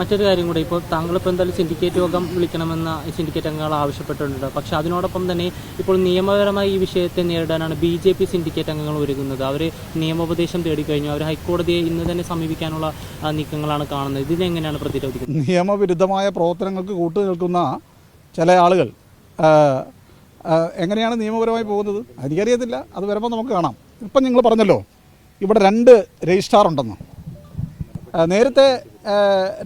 മറ്റൊരു കാര്യം കൂടി ഇപ്പോൾ താങ്കളിപ്പോൾ എന്തായാലും സിൻഡിക്കേറ്റ് യോഗം വിളിക്കണമെന്ന സിൻഡിക്കേറ്റ് അംഗങ്ങൾ ആവശ്യപ്പെട്ടിട്ടുണ്ട്. പക്ഷേ അതിനോടൊപ്പം തന്നെ ഇപ്പോൾ നിയമപരമായി ഈ വിഷയത്തെ നേരിടാനാണ് ബി ജെ പി സിൻഡിക്കേറ്റ് അംഗങ്ങൾ ഒരുങ്ങുന്നത്. അവർ നിയമോപദേശം തേടിക്കഴിഞ്ഞു. അവർ ഹൈക്കോടതിയെ ഇന്ന് തന്നെ സമീപിക്കാനുള്ള നീക്കങ്ങളാണ് കാണുന്നത്. ഇതിനെങ്ങനെയാണ് പ്രതിരോധിക്കുന്നത്? നിയമവിരുദ്ധമായ പ്രവർത്തനങ്ങൾക്ക് കൂട്ടു നിൽക്കുന്ന ചില ആളുകൾ എങ്ങനെയാണ് നിയമപരമായി പോകുന്നത്? എനിക്കറിയത്തില്ല. അത് വരുമ്പോൾ നമുക്ക് കാണാം. ഇപ്പം നിങ്ങൾ പറഞ്ഞല്ലോ ഇവിടെ രണ്ട് രജിസ്ട്രാർ ഉണ്ടെന്ന്. നേരത്തെ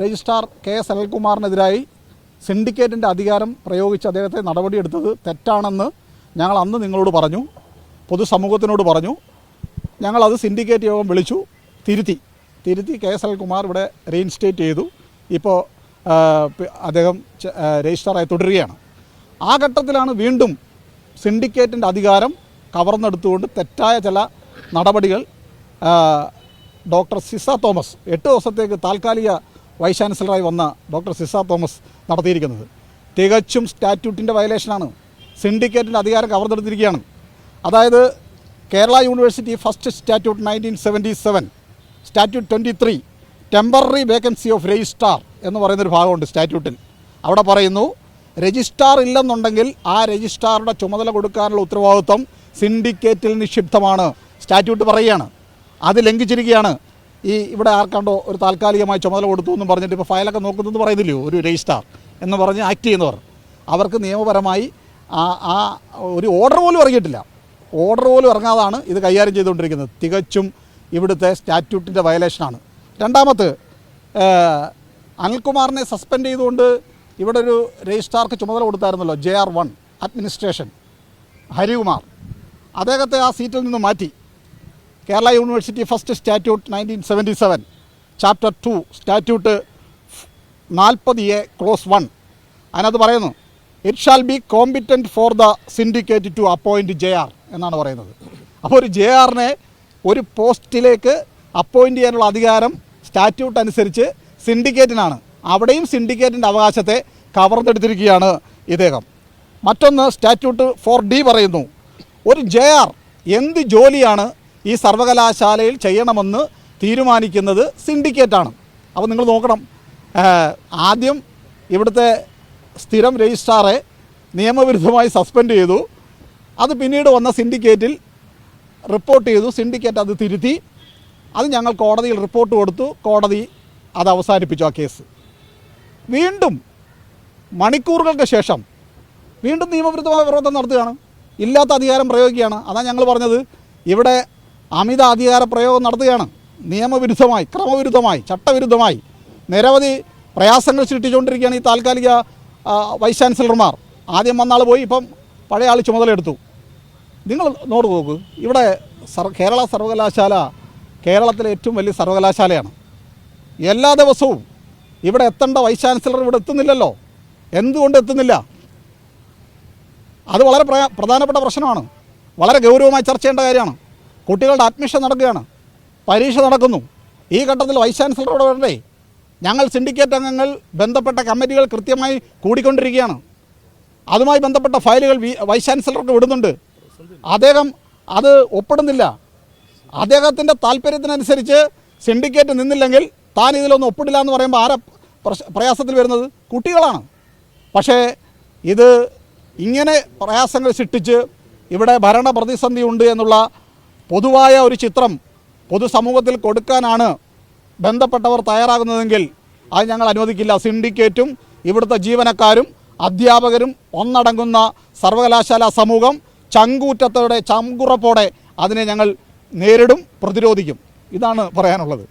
രജിസ്ട്രാർ കെ എസ് അനിൽകുമാറിനെതിരായി സിൻഡിക്കേറ്റിന്റെ അധികാരം പ്രയോഗിച്ച് അദ്ദേഹത്തെ നടപടിയെടുത്തത് തെറ്റാണെന്ന് ഞങ്ങൾ അന്ന് നിങ്ങളോട് പറഞ്ഞു പൊതുസമൂഹത്തിനോട് പറഞ്ഞു. ഞങ്ങളത് സിൻഡിക്കേറ്റ് യോഗം വിളിച്ചു തിരുത്തി. തിരുത്തി കെ എസ് അനിൽകുമാർ ഇവിടെ റീഇൻസ്റ്റേറ്റ് ചെയ്തു. ഇപ്പോൾ അദ്ദേഹം രജിസ്ട്രാറായി തുടരുകയാണ്. ആ ഘട്ടത്തിലാണ് വീണ്ടും സിൻഡിക്കേറ്റിന്റെ അധികാരം കവർന്നെടുത്തുകൊണ്ട് തെറ്റായ ചില നടപടികൾ ഡോക്ടർ സിസ തോമസ്. എട്ട് ദിവസത്തേക്ക് താൽക്കാലിക വൈസ് ചാൻസലറായി വന്ന ഡോക്ടർ സിസ തോമസ് നടത്തിയിരിക്കുന്നത്. തികച്ചും സ്റ്റാറ്റ്യൂട്ടിന്റെ വയലേഷനാണ്. സിൻഡിക്കേറ്റിന്റെ അധികാരം കവർന്നെടുത്തിരിക്കുകയാണ്. അതായത് Kerala university first statute nineteen seventy seven statute twenty three temporary vacancy of registrar എന്ന് പറയുന്നൊരു ഭാഗമുണ്ട് സ്റ്റാറ്റ്യൂട്ടിൽ. അവിടെ പറയുന്നു രജിസ്ട്രാർ ഇല്ലെന്നുണ്ടെങ്കിൽ ആ രജിസ്ട്രാറുടെ ചുമതല കൊടുക്കാനുള്ള ഉത്തരവാദിത്വം സിൻഡിക്കേറ്റിൽ നിക്ഷിപ്തമാണ് സ്റ്റാറ്റ്യൂട്ട് പറയുകയാണ്. അത് ലംഘിച്ചിരിക്കുകയാണ്. ഈ ഇവിടെ ആർക്കാണ്ടോ ഒരു താൽക്കാലികമായി ചുമതല കൊടുത്തു എന്ന് പറഞ്ഞിട്ട് ഇപ്പോൾ ഫയലൊക്കെ നോക്കുന്നതെന്ന് പറയുന്നില്ലയോ? ഒരു രജിസ്ട്രാർ എന്ന് പറഞ്ഞ് ആക്ട് ചെയ്യുന്നവർ. അവർക്ക് നിയമപരമായി ആ ആ ഒരു ഓർഡർ പോലും ഇറങ്ങിയിട്ടില്ല. ഓർഡർ പോലും ഇറങ്ങാതാണ് ഇത് കൈകാര്യം ചെയ്തുകൊണ്ടിരിക്കുന്നത്. തികച്ചും ഇവിടുത്തെ സ്റ്റാറ്റ്യൂട്ടിന്റെ വയലേഷനാണ്. രണ്ടാമത് അനിൽകുമാറിനെ സസ്പെൻഡ് ചെയ്തുകൊണ്ട് ഇവിടെ ഒരു രജിസ്ട്രാർക്ക് ചുമതല കൊടുത്തായിരുന്നല്ലോ J R one administration Harikumar. അദ്ദേഹത്തെ ആ സീറ്റിൽ നിന്ന് മാറ്റി. Kerala university first statute nineteen seventy seven chapter two statute നാൽപ്പത് എ ക്ലോസ് വൺ അതിനകത്ത് പറയുന്നു it shall be competent for the syndicate to appoint J R എന്നാണ് പറയുന്നത്. അപ്പോൾ ഒരു ജെ ആറിനെ ഒരു പോസ്റ്റിലേക്ക് അപ്പോയിന്റ് ചെയ്യാനുള്ള അധികാരം സ്റ്റാറ്റ്യൂട്ട് അനുസരിച്ച് സിൻഡിക്കേറ്റിനാണ് അവിടെയും സിൻഡിക്കേറ്റിന്റെ അവകാശത്തെ കവർന്നെടുത്തിരിക്കുകയാണ് ഇദ്ദേഹം. മറ്റൊന്ന് സ്റ്റാറ്റ്യൂട്ട് ഫോർ ഡി പറയുന്നു ഒരു ജെ ആർ എന്ത് ജോലിയാണ് ഈ സർവകലാശാലയിൽ ചെയ്യണമെന്ന് തീരുമാനിക്കുന്നത് സിൻഡിക്കേറ്റാണ്. അപ്പോൾ നിങ്ങൾ നോക്കണം. ആദ്യം ഇവിടുത്തെ സ്ഥിരം രജിസ്ട്രാറെ നിയമവിരുദ്ധമായി സസ്പെൻഡ് ചെയ്തു. അത് പിന്നീട് വന്ന സിൻഡിക്കേറ്റിൽ റിപ്പോർട്ട് ചെയ്തു. സിൻഡിക്കേറ്റ് അത് തിരുത്തി. അത് ഞങ്ങൾ കോടതിയിൽ റിപ്പോർട്ട് കൊടുത്തു. കോടതി അത് അവസാനിപ്പിച്ചു ആ കേസ്. വീണ്ടും മണിക്കൂറുകൾക്ക് ശേഷം വീണ്ടും നിയമവിരുദ്ധമായ പ്രവർത്തനം നടത്തുകയാണ്. ഇല്ലാത്ത അധികാരം പ്രയോഗിക്കുകയാണ്. അതാണ് ഞങ്ങൾ പറഞ്ഞത്. ഇവിടെ അമിത അധികാര പ്രയോഗം നടത്തുകയാണ്. നിയമവിരുദ്ധമായി ക്രമവിരുദ്ധമായി ചട്ടവിരുദ്ധമായി നിരവധി പ്രയാസങ്ങൾ സൃഷ്ടിച്ചുകൊണ്ടിരിക്കുകയാണ് ഈ താൽക്കാലിക വൈസ് ചാൻസലർമാർ. ആദ്യം വന്ന ആൾ പോയി ഇപ്പം പഴയ ആൾ ചുമതലയെടുത്തു. നിങ്ങൾ നോട്ട് നോക്ക് ഇവിടെ സർ കേരള സർവകലാശാല കേരളത്തിലെ ഏറ്റവും വലിയ സർവകലാശാലയാണ്. എല്ലാ ദിവസവും ഇവിടെ എത്തേണ്ട വൈസ് ചാൻസലർ ഇവിടെ എത്തുന്നില്ലല്ലോ. എന്തുകൊണ്ട് എത്തുന്നില്ല? അത് വളരെ പ്രധാനപ്പെട്ട പ്രശ്നമാണ്. വളരെ ഗൗരവമായി ചർച്ച ചെയ്യേണ്ട കാര്യമാണ്. കുട്ടികളുടെ അഡ്മിഷൻ നടക്കുകയാണ്. പരീക്ഷ നടക്കുന്നു. ഈ ഘട്ടത്തിൽ വൈസ് ചാൻസലറോട് വരണ്ടേ ഞങ്ങൾ സിൻഡിക്കേറ്റ് അംഗങ്ങൾ ബന്ധപ്പെട്ട കമ്മിറ്റികൾ കൃത്യമായി കൂടിക്കൊണ്ടിരിക്കുകയാണ്. അതുമായി ബന്ധപ്പെട്ട ഫയലുകൾ വൈസ് ചാൻസലർക്ക് വിടുന്നുണ്ട്. അദ്ദേഹം അത് ഒപ്പിടുന്നില്ല. അദ്ദേഹത്തിന്റെ താല്പര്യത്തിനനുസരിച്ച് സിൻഡിക്കേറ്റ് നിന്നില്ലെങ്കിൽ താൻ ഇതിലൊന്നും ഒപ്പിടില്ല എന്ന് പറയുമ്പോൾ ആരാ പ്രയാസത്തിൽ വരുന്നത്? കുട്ടികളാണ്. പക്ഷേ ഇത് ഇങ്ങനെ പ്രയാസങ്ങൾ സൃഷ്ടിച്ച് ഇവിടെ ഭരണ പ്രതിസന്ധി ഉണ്ട് എന്നുള്ള പൊതുവായ ഒരു ചിത്രം പൊതുസമൂഹത്തിൽ കൊടുക്കാനാണ് ബന്ധപ്പെട്ടവർ തയ്യാറാകുന്നതെങ്കിൽ അത് ഞങ്ങൾ അനുവദിക്കില്ല. സിൻഡിക്കേറ്റും ഇവിടുത്തെ ജീവനക്കാരും അധ്യാപകരും ഒന്നടങ്ങുന്ന സർവകലാശാല സമൂഹം ചങ്കൂറ്റത്തോടെ ചങ്കുറപ്പോടെ അതിനെ ഞങ്ങൾ നേരിടും പ്രതിരോധിക്കും. ഇതാണ് പറയാനുള്ളത്.